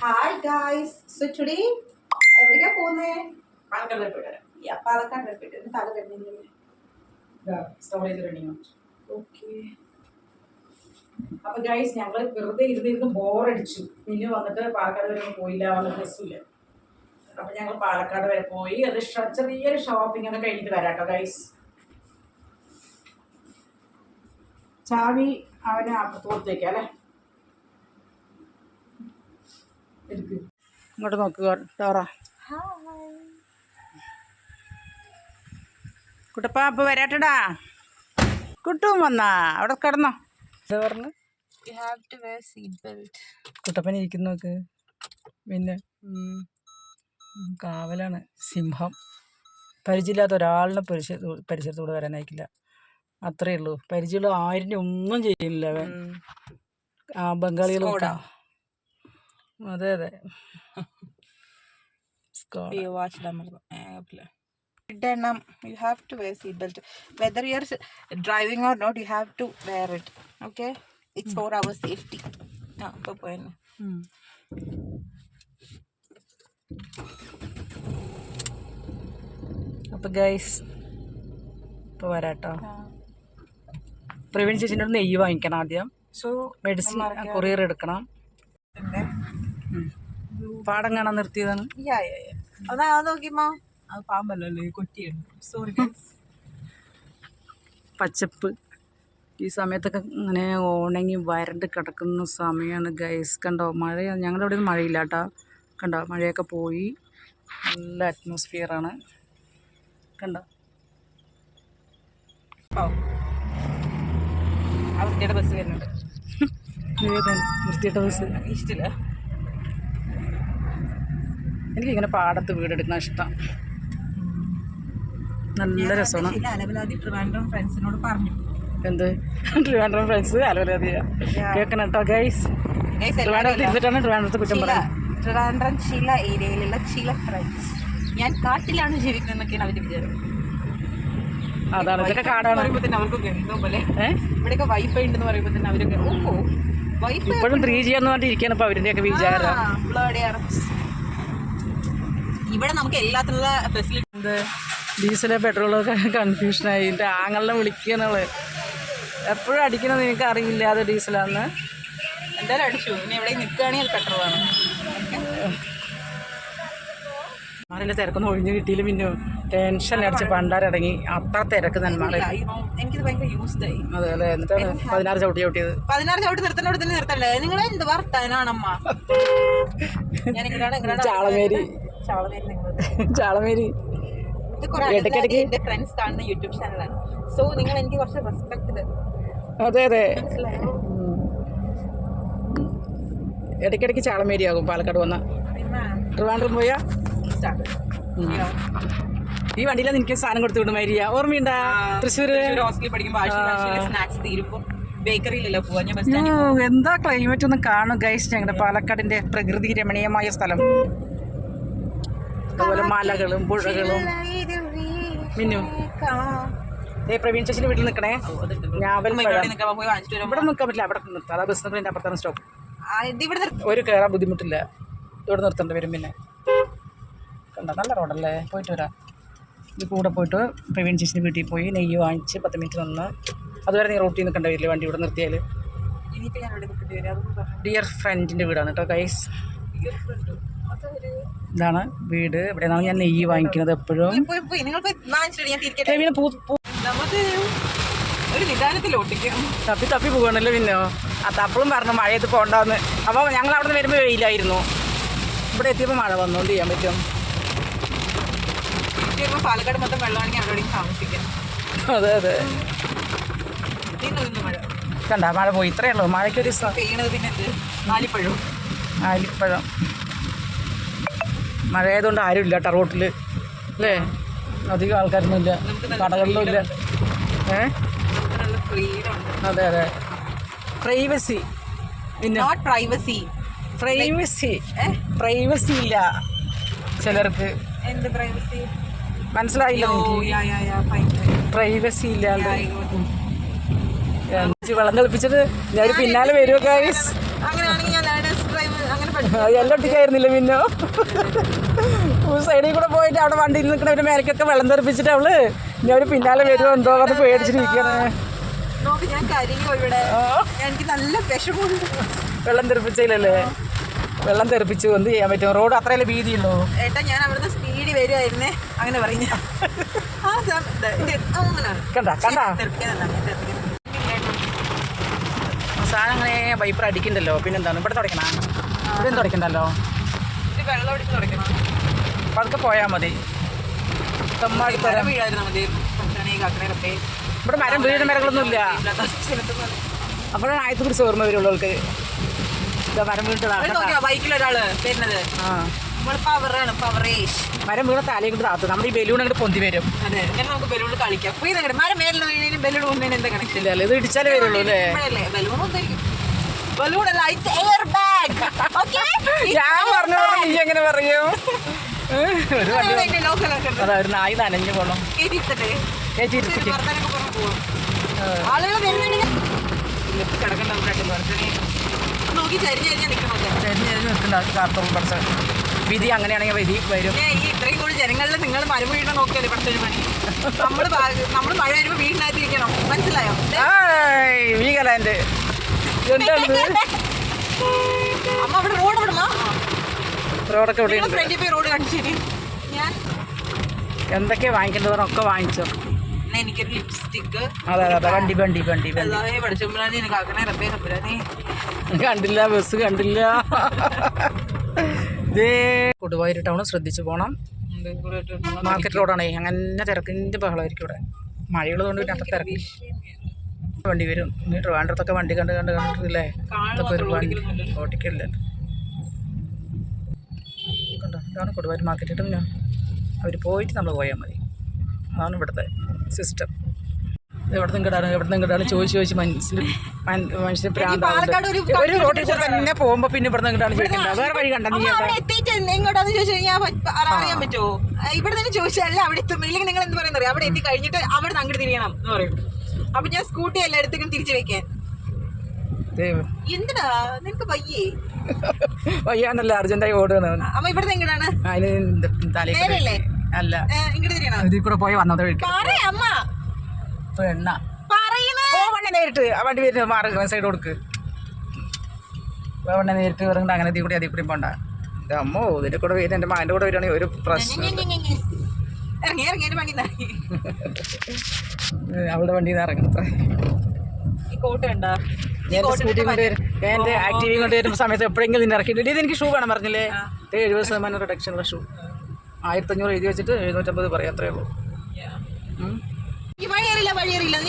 Hi guys so today എവിടേക്കാ പോകുന്നേ? പാലക്കാട് യാ പാലക്കാട് പോയിട്ട് തല റെഡിങ് ഓക്കെ അപ്പൊ ഗൈസ് ഞങ്ങൾ വെറുതെ ഇരുന്ന് ഇരുന്ന് ബോറടിച്ചു പിന്നെ വന്നിട്ട് പാലക്കാട് വരെ ഒന്നും പോയില്ല വന്നിട്ട് ബസ്സില്ല അപ്പൊ ഞങ്ങൾ പാലക്കാട് വരെ പോയി. അത് ചെറിയൊരു ഷോപ്പിംഗ് ഒക്കെ കഴിഞ്ഞിട്ട് വരാം കേട്ടോ ഗൈസ് ചാവി അവനെ അപ്പുറത്ത് കൊടുത്തേക്കാം അല്ലേ എടുക്ക് ഇങ്ങോട്ട് നോക്കുക ഡോറ കുട്ടപ്പ അപ്പൊ വരാട്ടടാ. കുട്ടും വന്നാ. അവിടെ കിടന്നോ. കുട്ടപ്പന പറഞ്ഞു. You have to wear seat belt Kuttappan ഇരിക്കുന്നു നോക്ക്. പിന്നെ കാവലാണ്. സിംഹം. പരിചയമില്ലാത്ത ഒരാളിനെ പരിസര പരിസരത്തൂടെ വരാൻ അയക്കില്ല അത്രേ ഉള്ളൂ പരിചയമുള്ള ആരിനെ ഒന്നും ചെയ്യില്ല അവൻ. ആ ബംഗാളികളൊക്കെ അതെ അതെ. വാച്ച്. ഇടണം. You have to wear seat belt whether you are driving or not you have to wear it okay it's for our safety ആ ഇപ്പോൾ പോയെന്നെ ഉം. അപ്പൊ ഗൈസ് ഇപ്പൊ വരാട്ടോ. പ്രവീൺ ചേച്ചിന്റെ നെയ്യ് വാങ്ങിക്കണം ആദ്യം. സോ മെഡിസിൻ കൊറിയർ എടുക്കണം. പാടം കാണാൻ നിർത്തിയതാണ്. അതാ നോക്കിയമ്മോ? അത് പാമ്പല്ലല്ലോ കൊറ്റിയാണ് സോറി പച്ചപ്പ്. ഈ സമയത്തൊക്കെ ഇങ്ങനെ ഉണങ്ങി വരണ്ട് കിടക്കുന്ന സമയമാണ് ഗൈസ് കണ്ടോ മഴ ഞങ്ങളുടെ അവിടെ ഒന്നും മഴയില്ല കേട്ടോ. കണ്ടോ മഴയൊക്കെ പോയി. നല്ല അറ്റ്മോസ്ഫിയറാണ് കണ്ടോ? ആ വൃത്തിയുടെ ബസ് വരുന്നുണ്ട്. ഏത് വൃത്തിയിട്ട ബസ് ഇഷ്ടമില്ല എനിക്കിങ്ങനെ പാടത്ത് വീടെടുക്കാൻ ഇഷ്ടം. നല്ല രസമാണ്. ഫ്രണ്ട്സിനോട് പറഞ്ഞു. എന്ത്? ട്രിവാൻഡ്രം ഫ്രണ്ട്സ് അലോരാതിയ കേൾക്കണം കേട്ടോ ഗൈസ് ട്രിവാൻഡ്രത്ത് ഇരുന്നിട്ടാണ് ട്രിവാൻഡ്രത്ത് കുറ്റം ചില പറയാം ട്രിവാൻഡ്രം ചില ഏരിയയിലുള്ള ചില ഫ്രണ്ട്സ് ഞാൻ കാട്ടിലാണ് ജീവിക്കുന്നതെന്നൊക്കെയാണ് അവർ വിചാരം. അതാണ് ഇതൊക്കെ കാടാണ്. പറയുമ്പോൾ തന്നെ അവർക്കൊക്കെ ഇവിടെയൊക്കെ വൈഫൈ ഉണ്ടെന്ന് പറയുമ്പോൾ തന്നെ അവരൊക്കെ ഇപ്പോഴും ത്രീ ജി എന്ന് പറഞ്ഞിരിക്കുകയാണ് ഇപ്പൊ അവരുടെയൊക്കെ വിചാരം. ഇവിടെ നമുക്ക് എല്ലാത്തിനുള്ള ഫെസിലിറ്റി എന്ത്? ഡീസൽ പെട്രോളൊക്കെ കൺഫ്യൂഷനായി എന്റെ ആങ്ങളെ വിളിക്കണത് എപ്പോഴും അടിക്കുന്നത് നിങ്ങൾക്ക് അറിയില്ല അത് ഡീസലാന്ന്. എന്തായാലും അടിച്ചു. ഇനി എവിടെ നിൽക്കുകയാണെങ്കിൽ അത് പെട്രോളാണ് മാറില്ല തിരക്കൊന്നും ഒഴിഞ്ഞു കിട്ടിയില്ല പിന്നെ. ടെൻഷൻ അടിച്ച് പണ്ടാരടങ്ങി അത്ര തിരക്ക് നന്മാറി എനിക്കിത് ഭയങ്കര യൂസ്ഡ് ആയി അതെ അല്ലേ എന്നിട്ടാണ് പതിനാറ് ചവിട്ടി ചവിട്ടിയത്? പതിനാറ് ചവിട്ടി നിർത്തേണ്ട തന്നെ നിർത്തണ്ടേ? നിങ്ങൾ എന്ത് വർത്താനാണമ്മ ചാളമേരി. ചാളമേരി ഇടയ്ക്കിടയ്ക്ക് എന്റെ ഫ്രണ്ട്സ് കാണുന്ന യൂട്യൂബ് ചാനലാണ് സോ നിങ്ങൾ എനിക്ക് കുറച്ച് റെസ്പെക്ട് തരും അതെ അതെ. ഇടയ്ക്കിടയ്ക്ക് ചാളമേരി ആകും പാലക്കാട് വന്ന. ട്രിവാൻഡ്രം പോയാ? ഈ വണ്ടിയിലാണ് നിനക്ക് സാധനം കൊടുത്തു വിടും മരിയ. ഓർമ്മയുണ്ടാ തൃശ്ശൂര്? ഹോസ്റ്റലിൽ പഠിക്കുമ്പോൾ സ്നാക്സ് തീരുമ്പോൾ എന്താ ക്ലൈമറ്റ് ഒന്ന് കാണും ഗൈസ് ഞങ്ങളുടെ പാലക്കാടിന്റെ പ്രകൃതി രമണീയമായ സ്ഥലം. അതുപോലെ മലകളും പുഴകളും. മിന്നു. ഏ പ്രവീൺ ചേച്ചിന്റെ വീട്ടിൽ നിൽക്കണേ. ഞാവൽ ഇവിടെ നിൽക്കാൻ പറ്റില്ല. അവിടെ നിർത്താം. അതാ ബസ് നിൽക്കുന്ന അപ്പുറത്താണ് സ്റ്റോപ്പ് ഒരു കയറാൻ ബുദ്ധിമുട്ടില്ല. ഇവിടെ നിർത്തേണ്ടി വരും പിന്നെ. കണ്ട? നല്ല റോഡല്ലേ പോയിട്ട് വരാം. ഇത് കൂടെ പോയിട്ട് പ്രവീൺ ചേച്ചിന്റെ വീട്ടിൽ പോയി നെയ്യ് വാങ്ങിച്ച് പത്ത് മിനിറ്റ് നിന്ന് അതുവരെ നീ റോട്ടിൽ നിൽക്കേണ്ട വരില്ല വണ്ടി ഇവിടെ നിർത്തിയാൽ ഡിയർ ഫ്രണ്ടിന്റെ വീടാണ് കേട്ടോ ഗൈസ് ഇതാണ് വീട്. ഇവിടെ നിന്നാണ് ഞാൻ നെയ്യ് വാങ്ങിക്കുന്നത് എപ്പോഴും. തപ്പി തപ്പി പോകണല്ലോ പിന്നെ. ആ തപ്പളും പറഞ്ഞു മഴയത്ത് പോകണ്ടെന്ന് അപ്പോൾ ഞങ്ങൾ അവിടെ നിന്ന് വരുമ്പോൾ വെയിലായിരുന്നു. ഇവിടെ എത്തിയപ്പോൾ മഴ വന്നുകൊണ്ട് ചെയ്യാൻ പറ്റും. പാലക്കാട് മൊത്തം വെള്ളമാണെങ്കിൽ അവിടെ താമസിക്കാം. അതെ അതെ. കണ്ട മഴ പോയി. ഇത്രയേ ഉള്ളൂ. മഴയ്ക്കൊരു ആലിപ്പഴവും ആലിപ്പഴം. മഴ ആയതുകൊണ്ട് ആരും ഇല്ല ടറോട്ടിൽ റോട്ടിൽ അല്ലേ? അധികം ആൾക്കാരൊന്നും ഇല്ല കടകളിലും ഇല്ല ഏ? അതെ അതെ. പ്രൈവസി പിന്നെ പ്രൈവസി പ്രൈവസി പ്രൈവസി ഇല്ല ചിലർക്ക്. എന്ത് പ്രൈവസി മനസ്സിലായില്ല പ്രൈവസി ഇല്ലാണ്ട്. വെള്ളം തിളപ്പിച്ചിട്ട് ഞാൻ പിന്നാലെ വരുമോ ഗൈസ് അങ്ങനെയാണെങ്കിൽ ഞാൻ ലേണേഴ്സ് ഡ്രൈവ് അങ്ങനെ പഠിച്ചു എല്ലാം ഒട്ടിക്കായിരുന്നില്ല പിന്നെ സൈഡിൽ കൂടെ പോയിട്ട് അവിടെ വണ്ടിയിൽ നിൽക്കുന്ന ഒരു മേലക്കൊക്കെ വെള്ളം തെറിപ്പിച്ചിട്ട് അവൾ ഇനി അവർ പിന്നാലെ വരുമോ എന്തോ പറഞ്ഞ് പേടിച്ചിരിക്കണേ ഞാൻ കരിയോ ഇവിടെ? എനിക്ക് നല്ല വെള്ളം തെറിപ്പിച്ചില്ലല്ലേ വെള്ളം തെറിപ്പിച്ചു എന്ത് ചെയ്യാൻ പറ്റും? റോഡ് അത്രയല്ലേ വീതിയുള്ളൂ ഏട്ടാ ഞാൻ അവിടുന്ന് സ്പീഡ് വരുമായിരുന്നേ അങ്ങനെ പറയുന്ന. ആ സം- ദേ, ഇത് അങ്ങനെ കണ്ട കണ്ട? തെറിപ്പിക്കാനല്ല, ഞാൻ തെറിപ്പിക്കാൻ. സാധനം അങ്ങനെ വൈപ്പർ അടിക്കണ്ടല്ലോ. പിന്നെന്താണ്? ഇവിടെ തുടയ്ക്കണ ഇവിടെ തുടയ്ക്കണ്ടല്ലോ. ഇത് വെള്ളം ഒടിച്ച് തുടയ്ക്കണം. പതുക്കെ പോയാൽ മതി. തമ്മാടി മരം തരാം വീഴായിരുന്നു മതി. പട്ടാണി കാക്കണയൊക്കെ ഇവിടെ മരം വീഴുന്ന മരങ്ങളൊന്നും ഇല്ല. അപ്പോഴാണ് ആയത്തെ കുറിച്ച് ഓർമ്മ വരുള്ളൂ അവൾക്ക് ഇതാ മരം വീണിട്ട് നടക്കണ്ട. ബൈക്കിൽ ഒരാൾ വരുന്നത്. ആ. നമ്മൾ പവറാണ് പവറേഷ് മരം വീണ തലയും കൊണ്ട് താത്തു. നമ്മുടെ ഈ ബലൂൺ അങ്ങോട്ട് പൊന്തി വരും. അതെ. നമുക്ക് ബലൂൺ കളിക്കാം. മരം മേലിൽ ബലൂൺ ഇത് ഇടിച്ചാലേ വരുള്ളൂ അല്ലേ? ബലൂൺ ബലൂൺ അല്ല ഇറ്റ്സ് എയർ ബാഗ് ഓക്കെ ഞാൻ പറഞ്ഞു നീ എങ്ങനെ പറയും? ഒരു വണ്ടി ലോക്കലാക്കട്ടെ അതാ ഒരു നായി നനഞ്ഞു പോണം. ആളുകൾ കിടക്കണ്ട നോക്കി നിൽക്കണമല്ലോ കാർത്തോളം പഠിച്ച വിധി അങ്ങനെയാണെങ്കിൽ വിധി വരും. ഈ ഇത്രയും കൂടി ജനങ്ങളിൽ നിങ്ങൾ മരം വീഴണം നോക്കിയാലേ ഒരു പണി. നമ്മൾ നമ്മൾ മഴ വരുമ്പോൾ വീടിനകത്തിരിക്കണം മനസ്സിലായോ? ആയ് വീഗലാൻഡ്. എന്താണ് അമ്മ അവിടെ റോഡ് വിടണോ റോഡൊക്കെ ഇവിടെ ഉണ്ട്. ഫ്രണ്ടിൽ പോയി റോഡ് കാണിച്ചു ഞാൻ എന്തൊക്കെയാ വാങ്ങിക്കേണ്ടവരൊക്കെ വാങ്ങിച്ചോ. എനിക്കൊരു ലിപ്സ്റ്റിക്ക് അതെ അതെ വണ്ടി വണ്ടി വണ്ടി പഠിച്ചുമ്പോഴാണ് എനിക്ക് ആക്കണേ റബ്ബേ റബ്ബരാനേ കണ്ടില്ല ബസ് കണ്ടില്ല. ഇതേ കൊടുവായൂർ ടൗൺ ശ്രദ്ധിച്ചു പോകണം മാർക്കറ്റ് റോഡാണേ അങ്ങനെ തിരക്കിന്റെ ബഹളമായിരിക്കും ഇവിടെ. മഴയുള്ളതുകൊണ്ട് പിന്നെ അത്ര തിരക്ക്. വണ്ടി വരും. നീ ട്രിവാൻഡ്രത്തൊക്കെ വണ്ടി കണ്ട് കണ്ട് കണ്ടിട്ടില്ലേ? ഇതൊക്കെ ഒരു വണ്ടി. ഓട്ടിക്കില്ല കണ്ടോ? ഇതാണ് കൊടുവാരി മാർക്കറ്റ് കിട്ടും ഞാൻ. അവർ പോയിട്ട് നമ്മൾ പോയാൽ മതി. അതാണ് ഇവിടുത്തെ സിസ്റ്റം എവിടെ നിന്ന് കിടാണ് എവിടെ നിന്ന് കിടാണ് ചോദിച്ച് ചോദിച്ച് മനസ്സിൽ മനുഷ്യന് ഒരു പ്രാന്താവുന്നത്. ഒരു റോട്ടിൽ കൂടെ തന്നെ പോകുമ്പോ പിന്നെ ഇവിടെ നിന്ന് ചോദിക്കണ്ട. വേറെ വഴി കണ്ട നീ എങ്ങോട്ടാന്ന് ചോദിച്ചു കഴിഞ്ഞാൽ അറിയാൻ പറ്റുമോ ഇവിടെ നിന്ന് ചോദിച്ചാൽ അവിടെ എത്തും. ഇല്ലെങ്കിൽ നിങ്ങൾ എന്ത് പറയുന്നത് അവിടെ എത്തി കഴിഞ്ഞിട്ട് അവിടെ നിന്ന് അങ്ങോട്ട് തിരിയണം എന്ന് പറയും. അപ്പൊ ഞാൻ സ്കൂട്ടി എല്ലായിടത്തേക്കും തിരിച്ചു വെക്കാൻ. എന്തിനാ? നിനക്ക് വയ്യേ. വയ്യാന്നല്ല അർജന്റായി ഓടുകയാണ് അമ്മ ഇവിടെ എങ്ങനെയാണ് അതിന് അല്ല. ഇതിൽ കൂടെ പോയി വന്നത് അമ്മ. എണ്ണ. പറയുന്നത് നേരിട്ട്. വണ്ടി വരുന്ന മാറി സൈഡ് കൊടുക്ക്. വണ്ടി നേരിട്ട് വരുന്നുണ്ട് അങ്ങനെ ഇതിൽ കൂടി അതിൽ കൂടി പോണ്ട. എന്റെ അമ്മോ ഇതിന്റെ കൂടെ വരുന്ന എന്റെ മകന്റെ കൂടെ വരുവാണെങ്കിൽ ഒരു പ്രശ്നം. ഇറങ്ങി ഇറങ്ങി വണ്ടി അവളുടെ വണ്ടിയിൽ നിന്ന് ഇറങ്ങണത്ര ഞാൻ സ്കൂട്ടി കൊണ്ട് വരും. ഞാൻ എന്റെ ആക്റ്റീവ് കൊണ്ട് വരുന്ന സമയത്ത് എപ്പോഴെങ്കിലും നിന്നെ ഇറക്കിയിട്ട് ഇത് എനിക്ക് ഷൂ വേണം പറഞ്ഞില്ലേ? എഴുപത് ശതമാനം റിഡക്ഷനുള്ള ഷൂ. ആയിരത്തഞ്ഞൂറ് എഴുതി വെച്ചിട്ട് എഴുന്നൂറ്റമ്പത് പറയാം അത്രേ ഉള്ളൂ.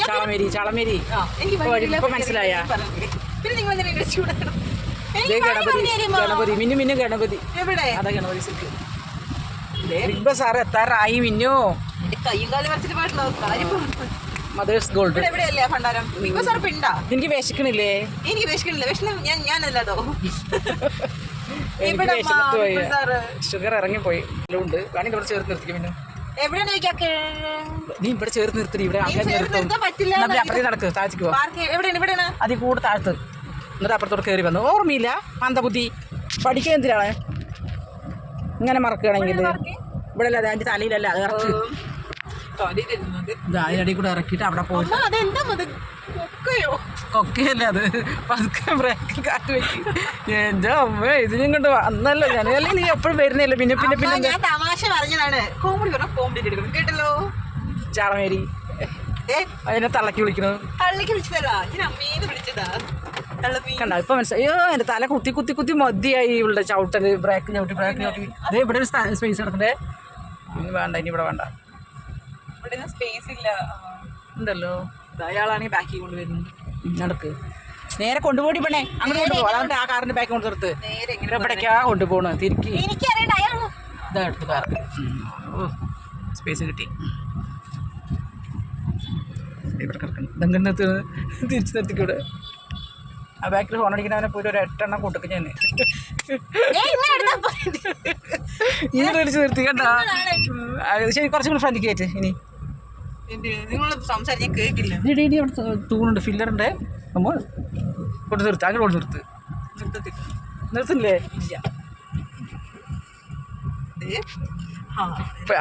ചളമേരി ചളമേരി. ഇപ്പൊ മനസ്സിലായ. ഗണപതി മിന്നു മിന്നു ഗണപതി. അതാ Ganapathi silk. Big bus sir എത്താറായി മിന്നു. കയ്യും കാലം വരച്ചിട്ട് പാടില്ല. കാര്യം മദേഴ്സ് ഗോൾഡ് എവിടെയല്ലേ ഭണ്ഡാരം? ഇപ്പൊ സാർ പിണ്ടാ? എനിക്ക് വിശക്കണില്ലേ? എനിക്ക് വിശക്കണില്ല. വിഷണം ഞാൻ ഞാനല്ലാതോ? ഷുഗർ ഇറങ്ങിപ്പോയി. ഉണ്ട് വേണമെങ്കിൽ ഇവിടെ ചേർത്ത് നിർത്തിക്കും പിന്നെ. എവിടെയാണ് നീ ഇവിടെ ചേർത്ത് നിർത്തി. ഇവിടെ അപ്പുറത്തേക്ക് നടക്ക്. താഴ്ചക്ക് പോവാം അതിൽ കൂടെ താഴ്ത്ത്. എന്നിട്ട് അപ്പുറത്തോട്ട് കയറി വന്നു. ഓർമ്മയില്ല? മന്ദബുദ്ധി. പഠിക്കാൻ എന്തിനാണ്? ഇങ്ങനെ മറക്കുകയാണെങ്കിൽ ഇവിടെ അല്ലാതെ അതിന്റെ തലയിലല്ല. അത് ഇറക്ക് തൊലി തരുന്നത് അതിനടി കൂടെ ഇറക്കിയിട്ട് അവിടെ പോയി അതെന്താ മതി? ഒക്കെയോ അത്? പതുക്കെ ബ്രേക്കിൽ കാറ്റ് വെക്കും. എന്റെ അമ്മ ഇതിനും കൊണ്ട് വന്നല്ലോ. ഞാൻ അല്ലെങ്കിൽ നീ എപ്പോഴും വരുന്നില്ല? പിന്നെ പിന്നെ പിന്നെ ഞാൻ തമാശ പറഞ്ഞതാണ്. കോമഡി പറഞ്ഞ കോമഡി എടുക്കണം. കേട്ടല്ലോ? ചാളമേരി അതിനെ തള്ളക്കി വിളിക്കണു തള്ളക്കി വിളിച്ചതല്ല ഞാൻ അമ്മേന്ന് വിളിച്ചതാ. കണ്ട ഇപ്പൊ മനസ്സിലായി അയ്യോ എന്റെ തല കുത്തി കുത്തി കുത്തി മതിയായി ഇവിടെ ചവിട്ടൽ. ബ്രേക്ക് ചവിട്ടി ബ്രേക്ക് ചവിട്ടി അതേ ഇവിടെ ഒരു സ്പേസ് കിടക്കണ്ടേ വേണ്ട ഇനി ഇവിടെ വേണ്ട. ഇവിടെ സ്പേസ് ഇല്ല. ഉണ്ടല്ലോ. അയാളാണെങ്കിൽ ബാക്കി കൊണ്ടുവരുന്നത്. നടക്ക്. നേരെ കൊണ്ടുപോടി പെണ്ണേ. അങ്ങോട്ട് കൊണ്ടുപോകും അതാണ് ആ കാറിന്റെ ബാക്കി കൊണ്ട് നിർത്ത്. എവിടേക്കാ കൊണ്ടുപോകണം തിരിക്കി. ഇതാ എടുത്ത് കാർ സ്പേസ് കിട്ടി. ഇവിടെ കിടക്കണം. ഇതങ്ങനെ നിർത്തി തിരിച്ച് നിർത്തിക്കൂടെ? ആ ബാക്കിൽ ഹോൺ അടിക്കുന്നവനെ പോയി ഒരു എട്ടെണ്ണം കൂട്ടക്ക് ഞാൻ ഇങ്ങനെ തിരിച്ചു നിർത്തി. കണ്ട? ശരി കുറച്ചും കൂടി ഫ്രണ്ട് കയറ്റ്. ഇനി. ഇടി ഇടി അവിടെ തൂണുണ്ട് നമ്മൾ കൊണ്ട് നിർത്ത് അങ്ങനെ കൊണ്ട് നിർത്ത്. നിർത്തില്ലേ?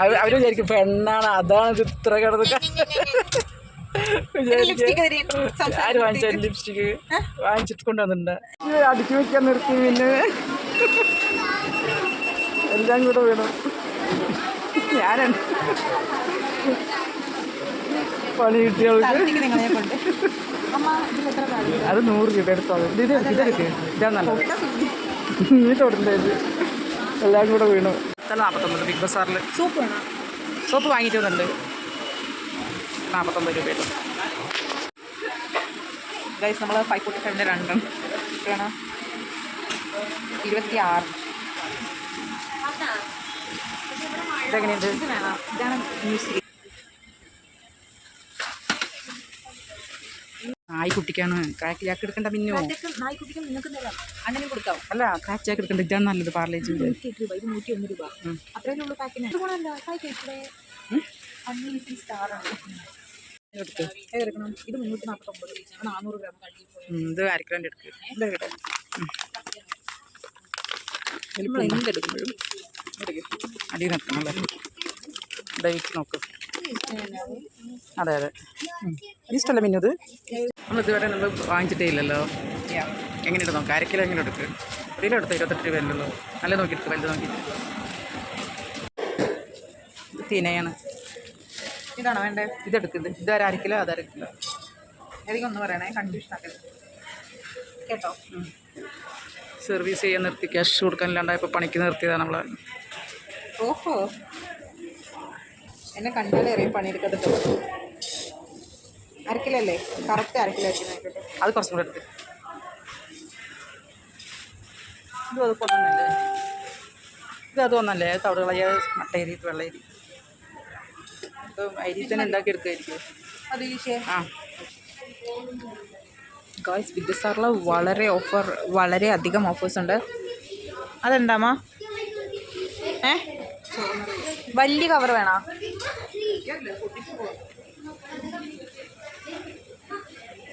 അവർ വിചാരിക്കും പെണ്ണാണ് അതാണ് ഇത് ഇത്ര കിടന്ന്. ആര് വാങ്ങിച്ച ലിപ്സ്റ്റിക്ക് വാങ്ങിച്ചിട്ട് കൊണ്ടുവന്നിട്ടുണ്ട്. അടുക്കി വെക്കാൻ നിർത്തി പിന്നെ. എല്ലാം കൂടെ വീണു ഞാനാണ് പണി കിട്ടിയവൾക്ക്? അത് നൂറ് രൂപ എടുത്തോളൂ. ഇത് ഇത് ഇതെടുക്ക് ഇതാ നല്ല. നീ തൊടണ്ടത് എല്ലാം കൂടെ വീണു. നാൽപ്പത്തൊമ്പത് ബിഗ് ബസാറിൽ സോപ്പ് വേണം? സോപ്പ് വാങ്ങിയിട്ട് വന്നിട്ടുണ്ട്. നാൽപ്പത്തൊമ്പത് രൂപയുടെ. ഗൈസ് നമ്മൾ ഫൈവ് ഫോർട്ടി ഫൈവിന്റെ രണ്ടും. വേണം ഇരുപത്തി ആറ് ഇതെങ്ങനെയുണ്ട്? ഇത് ഇതാണ് മ്യൂസിക് നായി കുട്ടിക്കാണ് ക്രാക്ക് ജാക്ക് എടുക്കണ്ട പിന്നോ നായ്ക്കുട്ടിക്ക് നിങ്ങൾക്ക് തരാം. അങ്ങനെ കൊടുക്കാം. അല്ല എടുക്കണ്ട. ഇതാണ് നല്ലത് പാർലേജ് രൂപ. ഇത് നൂറ്റി ഒന്ന് രൂപ. ഉള്ളൂ പാക്കിന് ഇത് എടുത്ത് ഇത് മുന്നൂറ്റി നാൽപ്പത്തൊമ്പത് നാനൂറ് ഗ്രാം നമ്മൾ എന്തെടുക്കുമ്പോഴും അടി നിർത്തണം അല്ലേ? ഡേറ്റ് നോക്ക്. അതെ അതെ. ഇഷ്ടമല്ല മിന്നു ഇത്? നമ്മൾ ഇതുവരെ നമ്മൾ വാങ്ങിച്ചിട്ടേ ഇല്ലല്ലോ എങ്ങനെ എടുത്ത് നോക്കാം അരക്കിലോ എങ്ങനെ എടുക്ക്? ഇതിലും എടുത്ത്? ഇരുപത്തെട്ട് രൂപ അല്ലല്ലോ നല്ല നോക്കിയിട്ട് വലുത് നോക്കിയിട്ട്. ഇത് തിനയാണ്. ഇതാണോ വേണ്ടേ? ഇതെടുക്കുന്നത് ഇത്. ഒരു അരക്കിലോ അത് അരക്കിലോ ഒന്ന് പറയണേ കൺഫ്യൂഷൻ ആക്കരുത്. കേട്ടോ? സർവീസ് ചെയ്യാൻ നിർത്തി ക്യാഷ് കൊടുക്കാനില്ലാണ്ടായപ്പോൾ പണിക്ക് നിർത്തിയതാണ് നമ്മൾ ഓഹോ. എന്നെ കണ്ടാലേ അറിയാം പണിയെടുക്കത്തിട്ടോ അരക്കിലല്ലേ? കറക്റ്റ് അരക്കില ആയിക്കോട്ടെ അത് കുറച്ചും കൂടെ എടുത്ത് ഇതും അത് കൊണ്ടുവന്നല്ലേ? ഇത് അത് ഒന്നല്ലേ തവിടുകളയ. മട്ടയരി വെള്ളയരി ഇത് അരി. തന്നെ ഉണ്ടാക്കി എടുക്കുമായിരിക്കും ആ. ഗായ്സ് ബിഗ് വളരെ ഓഫർ വളരെ അധികം ഓഫേഴ്സ് ഉണ്ട്. അതെന്താമ്മ ഏ? വലിയ കവർ വേണോ?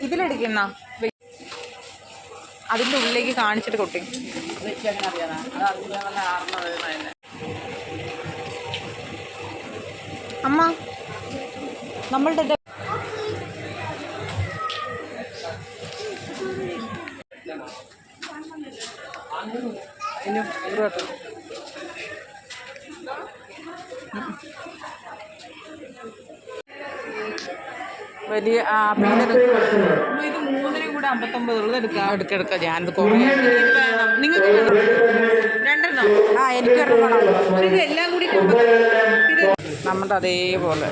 ഇതിലെടുക്കുന്ന അതിന്റെ ഉള്ളിലേക്ക് കാണിച്ചിട്ട് കൊട്ടി. അമ്മ നമ്മളുടെ ഇനി ഒരു വട്ടം. വലിയ പിന്നെ ഇത് മൂന്നിനും കൂടെ അമ്പത്തൊമ്പത് ഉള്ളത് എടുക്കാം. എടുക്ക എടുക്ക ഞാനിത് കുറേ നിങ്ങൾക്ക് രണ്ടെണ്ണോ. ആ എനിക്ക് ഒരെണ്ണം. ഇത് എല്ലാം കൂടി ഇത് നമ്മുടെ അതേപോലെ.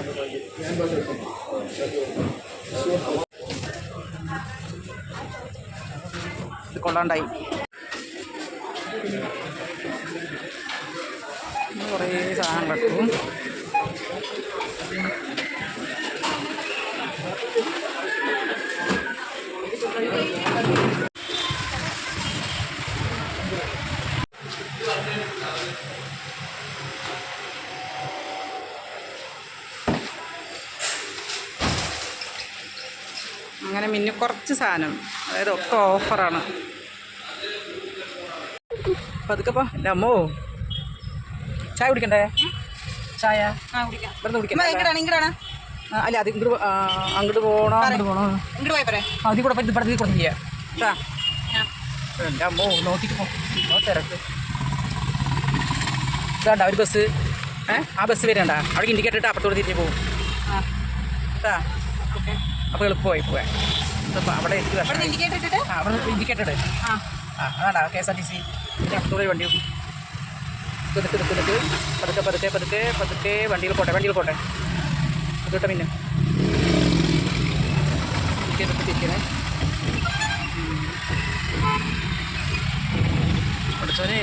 ഇത് കൊള്ളാണ്ടായി. കുറേ സാധനം കിട്ടും അങ്ങനെ മിന്നു കുറച്ച് സാധനം. അതായത് ഒക്കെ ഓഫറാണ്. പതുക്കപ്പോ എന്റെ അമ്മോ. ചായ കുടിക്കണ്ടേ? ചായ? കുടിക്കാം. ഇങ്ങടാണ് അല്ല അത് ഇങ്ങോട്ട് അങ്ങോട്ട് പോകണോ അങ്ങോട്ട് പോകണോ അതി അതിൽ കൂടെ പോയി ഇവിടെ കൂടെ ചെയ്യാം. കേട്ടാ എന്റെ അമ്മോ നോക്കിട്ട് പോ. തിരക്ക്. ഇതാണ്ട ഒരു ബസ്. ഏ? ആ ബസ് വരണ്ട. അവിടെ ഇൻഡിക്കേറ്റർ ഇട്ട് അപ്പുറത്തോട് തിരിഞ്ഞ് പോകും കേട്ടാ അപ്പോൾ എളുപ്പമായി പോവാൻ. ഇതിപ്പോൾ അവിടെ ഇൻഡിക്കേറ്റർ ഇട്ടിട്ട്? അവിടെ ഇൻഡിക്കേറ്റർ ആ. അതാണ്ടാ K S R T C. പിന്നെ അപ്പുറത്തോടെ വണ്ടി തിരക്ക് തിരക്ക് തിരക്ക് പതുക്കെ. പതുക്കെ പതുക്കെ പതുക്കെ വണ്ടിയിൽ പോട്ടെ വണ്ടിയിൽ പോട്ടെ. അതോട്ടെ പിന്നെ. തിരിക്കണേ പഠിച്ചോനെ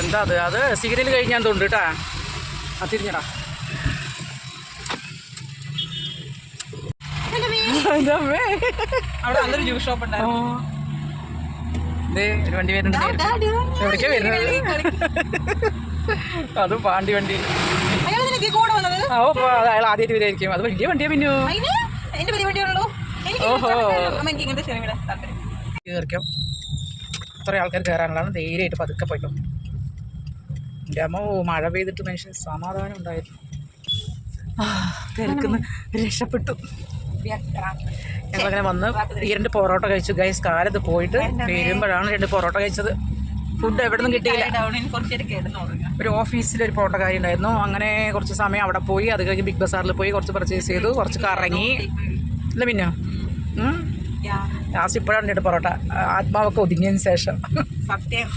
എന്താ അത്? അത് സിഗ്നൽ കഴിഞ്ഞാൽ തോന്നുന്നു കേട്ടാ ആ തിരിഞ്ഞടാ എന്റെ അമ്മേ അവിടെ നല്ലൊരു ജ്യൂസ് ഷോപ്പ് ഉണ്ടായിരുന്നു. ദേ, ഒരു വണ്ടി വരുന്നുണ്ട് നേരെ. എവിടേക്കാ വരുന്നത്? അത് പാണ്ടി വണ്ടി. ഓ അയാൾ ആദ്യമായിട്ട് വരുമായിരിക്കും അത് വലിയ വണ്ടിയാ പിന്നെ. ഓഹോ. അമ്മ എനിക്ക് ഇങ്ങനത്തെ ശരി താല്പര്യം. കയറിക്കാം. അത്ര ആൾക്കാർ കയറാനുള്ളതാണ്. ധൈര്യമായിട്ട് പതുക്കെ പോയിക്കോ. എന്റെ അമ്മ മഴ പെയ്തിട്ട് മനുഷ്യൻ സമാധാനം ഉണ്ടായിരുന്നു. തിരക്കുന്ന്. രക്ഷപ്പെട്ടു. ഞങ്ങളങ്ങനെ വന്ന് ഈ രണ്ട് പൊറോട്ട കഴിച്ചു. ഗൈസ് കാലത്ത് പോയിട്ട് വരുമ്പോഴാണ് രണ്ട് പൊറോട്ട കഴിച്ചത്. ഫുഡ് എവിടെ നിന്നും കിട്ടിയില്ല. ഒരു ഓഫീസിൽ ഒരു കാര്യം ഉണ്ടായിരുന്നു. അങ്ങനെ കുറച്ച് സമയം അവിടെ പോയി. അത് കഴിഞ്ഞ് ബിഗ് ബസാറിൽ പോയി കുറച്ച് പർച്ചേസ് ചെയ്തു. കുറച്ച് കറങ്ങി. ഇല്ല പിന്നെ ലാസ്റ്റ് ഇപ്പോഴാണ് എന്റെ പൊറോട്ട. ആത്മാവൊക്കെ ഒതുങ്ങിയതിന് ശേഷം. സത്യം.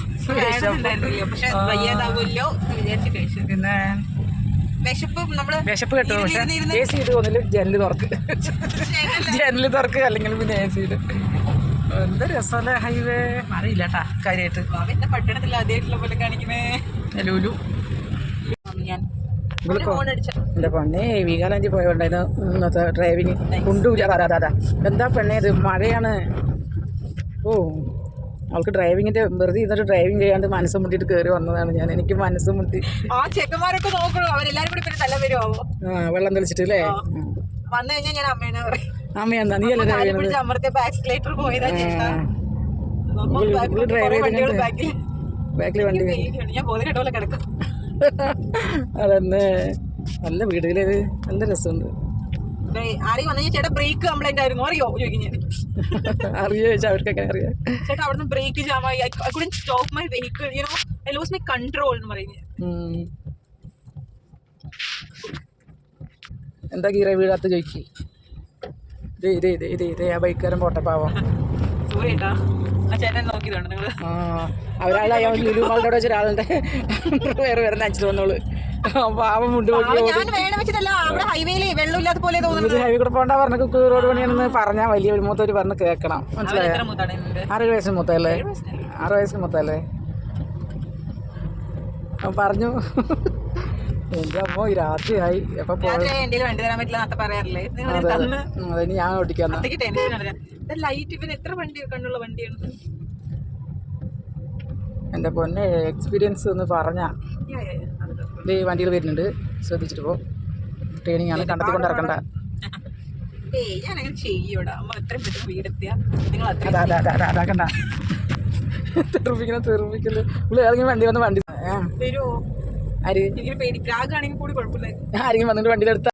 പിന്നെ വിശപ്പ് കെട്ടുന്നു പക്ഷെ എ സി ഇത് തോന്നില്ല ജനൽ തുറക്ക്. ജനൽ തുറക്ക് അല്ലെങ്കിൽ പിന്നെ എ സി എന്ത് രസമല്ലേ ഹൈവേ? അറിയില്ല കേട്ടാ കാര്യമായിട്ട് പട്ടണത്തിൽ ആദ്യമായിട്ടുള്ള പോലെ കാണിക്കുന്നേ. ലൂലു. ഞാൻ. ഇവിടെ പോ- ഫോൺ അടിച്ച എന്റെ പെണ്ണേ വീഗാലാൻഡിൽ പോയോണ്ടായിരുന്നു ഇന്നത്തെ ഡ്രൈവിങ് കൊണ്ടുപോയി അതാ അതാ. എന്താ പെണ്ണേ ഇത്? മഴയാണ്. ഓ അവൾക്ക് ഡ്രൈവിങ്ങിന്റെ വെറുതെ ഇന്നൊരു ഡ്രൈവിംഗ് ചെയ്യാണ്ട് മനസ്സ് മുട്ടിയിട്ട് കയറി വന്നതാണ് ഞാൻ. എനിക്ക് മനസ്സ് മുട്ടി. ആ ചെക്കന്മാരൊക്കെ നോക്കണോ അവരെല്ലാരും കൂടി പിന്നെ തല വരുമോ ആ വെള്ളം തെളിച്ചിട്ട് അല്ലേ വന്നു കഴിഞ്ഞാൽ ഞാൻ അമ്മേനെ പറയും. അമ്മയെന്നാ നീ അല്ലേ ഡ്രൈവ് ചെയ്യുന്നത് പിടിച്ച് അമർത്തിയ ബാക്സിലേറ്റർ പോയതാ ചേട്ടാ. ബാക്കിൽ വണ്ടി ഞാൻ പോലെ കിടക്കും. അതന്നെ. നല്ല വീടുകളിൽ നല്ല രസമുണ്ട്. ആരെയും വന്നു ചേട്ടാ ബ്രേക്ക് കംപ്ലൈന്റ് ആയിരുന്നു. അറിയോ? ചോദിക്കും ഞാൻ അറിയോ ചോദിച്ചാൽ അവർക്കൊക്കെ അറിയാം. ചേട്ടാ അവിടുന്ന് brake ജാമായി I couldn't stop my vehicle you know I lose my control എന്ന് പറയുന്നത്. ഉം. എന്താ ഗീറ വീഴാത്ത ചോദിക്കി ഇതേ ഇതേ ഇതേ ഇതേ ഇതേ ആ ബൈക്കാരൻ പോട്ടെ പാവം. സോറി ചേട്ടാ ആ ചേട്ടൻ നോക്കിയതാണ് നിങ്ങൾ ആ അവരാളെ അയാൾ ലുലു മാളുടെ വെച്ച ഒരാളുടെ വേറെ വേറെ നനച്ചിട്ട് വന്നോൾ. പാവം മുണ്ട് ഞാൻ വേണം വെച്ചിട്ടല്ല അവിടെ ഹൈവേയിൽ വെള്ളമില്ലാത്ത പോലെ തോന്നുന്നത്. ഹൈവേ കൂടെ പോകണ്ട പറഞ്ഞ കുക്ക് റോഡ് പണിയാണെന്ന് പറഞ്ഞാൽ വലിയ ഒരു മൂത്തവർ പറഞ്ഞ് കേൾക്കണം. മനസ്സിലായോ? ആറ് വയസ്സിന് മൂത്തല്ലേ ആറ് വയസ്സിന് മൂത്തല്ലേ പറഞ്ഞു. എന്റെ അമ്മ രാത്രിയായി. എന്റെ ഉം, അതിന് ഞാൻ ഓടിക്കാന്ന് എന്റെ ടെൻഷൻ ആണ്. ലൈറ്റ് എത്ര വണ്ടി വണ്ടിയാണ് എന്റെ പൊന്നെ എക്സ്പീരിയൻസ് ഒന്ന് പറഞ്ഞാ. വണ്ടികൾ വരുന്നുണ്ട്. ശ്രദ്ധിച്ചിട്ട് പോ. ട്രെയിനിങ് ആണ്. കണ്ടത്തി കൊണ്ടിറക്കണ്ട ഏയ് ഞാൻ അങ്ങനെ ചെയ്യൂടാ. അമ്മ എത്രയും പെട്ടെന്ന് വീടെത്തിയാ. നിങ്ങൾ അത്രയും അതാ അതാ അതാ അതാ കണ്ട. തെറിപ്പിക്കണ തെറിപ്പിക്കൽ. ഏതെങ്കിലും വണ്ടി വന്ന് വണ്ടി ആരെങ്കിലും വന്നിട്ട് വണ്ടിയിലെടുത്ത